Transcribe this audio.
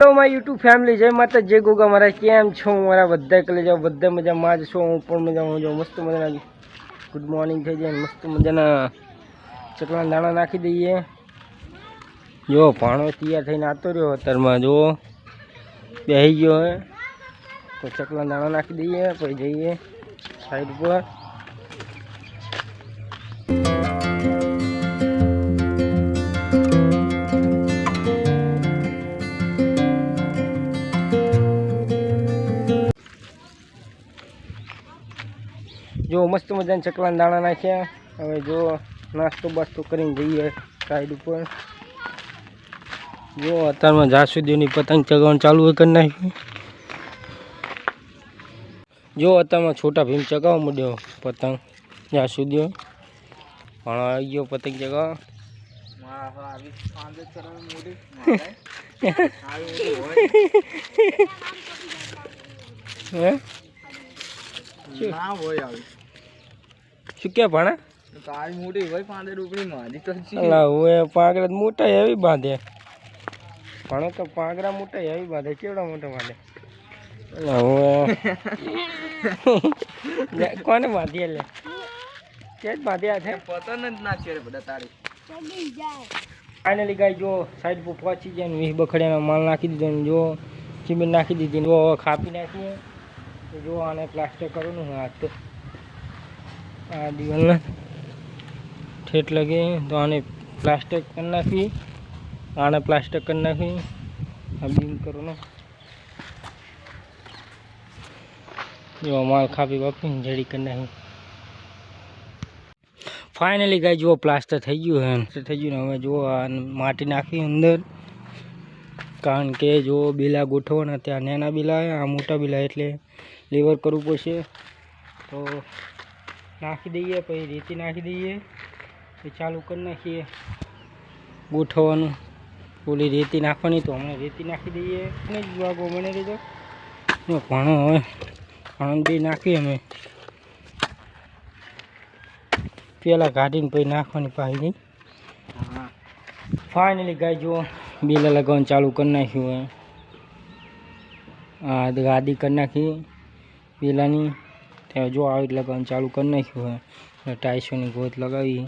Hello મારી YouTube family જય માતા જય ગોગા મારા કેમ છો? મારા બધા કલે જાઓ બધા મજામાં જ છો. હું પણ મજામાં જાઉં મસ્ત મજાના ગુડ મોર્નિંગ થઈ જાય મસ્ત મજાના ચકલા દાણા નાખી દઈએ. જો, ભાણો તૈયાર થઈને આવતો રહ્યો અત્યારમાં. જો બેસી ગયો હે. તો ચકલા દાણા નાખી દઈએ, પછી જઈએ સાઈડ પર જો મસ્ત મજાના ચકલાના દાણા નાખ્યા. હવે જો નાસ્તો બાસ્તો કરીને જઈએ સાઈડ ઉપર. જો અત્યારમાં જાસુદીની પતંગ ચગાવવાનું ચાલુ હોય કરી નાખ્યું. જો અત્યારમાં છોટા ભીમ ચગાવવા માંડ્યો પતંગ જાસુદીઓ. પણ આવી ગયો પતંગ ચગાવવા. હે? ના હોય આવી. શું કે ભણે? તારી મોટી હોય પાંદે ડુકડી મારી તો અલા ઓએ પાંગડા મોટા એવી બાંધે. ભણો તો પાંગડા મોટા એવી બાંધે કેવડા મોટા બાંધે? અલા કોને બાંધી લે? કે બાંધ્યા છે? પતન જ ના છે બધા તારી ફાઇનલી ગાય જો સાઈડ પર પહોંચી જાય ને વીસ બખડિયાનો માલ નાખી દીધો ને જો સિમેન્ટ નાખી દીધી ને જો ખાપી નાખીએ. જો આને પ્લાસ્ટર કરવાનું હોય આ તો. આ દિવાલને ઠેઠ લગે, તો આને પ્લાસ્ટર કરી નાખી, આને પ્લાસ્ટર કરી નાખી. આ બીમ કરવાનું જો માલ ખાપી બાપીને જડી કરી નાખી. ફાઇનલી ગાય જુઓ પ્લાસ્ટર થઈ ગયું હે થઈ ગયું ને હવે જુઓ આ માટી નાખી અંદર. કારણ કે જો બીલા ગોઠવવાના ત્યાં નાના બીલા આ મોટા બીલા એટલે લીવર કરવું પડશે. તો નાખી દઈએ પછી રેતી નાખી દઈએ. પછી ચાલુ કરી નાખીએ. ગોઠવવાનું. ઓલી રેતી નાખવાની તો હમણાં રેતી નાખી દઈએ. અને જુવાગો બને દીધો ભાણો હવે. ભાણો બી નાખીએ અમે. પહેલાં કાઢીને પછી નાખવાની પાછી ફાઇનલી ગાય જુઓ. બીલા લગાવવાનું ચાલુ કરી નાખ્યું હા આ ગાદી કરી નાખી. બીલાની ત્યાં જો આવી એટલે ચાલુ કરી નાખ્યું હોય. ટાઈસોની ગોત લગાવી.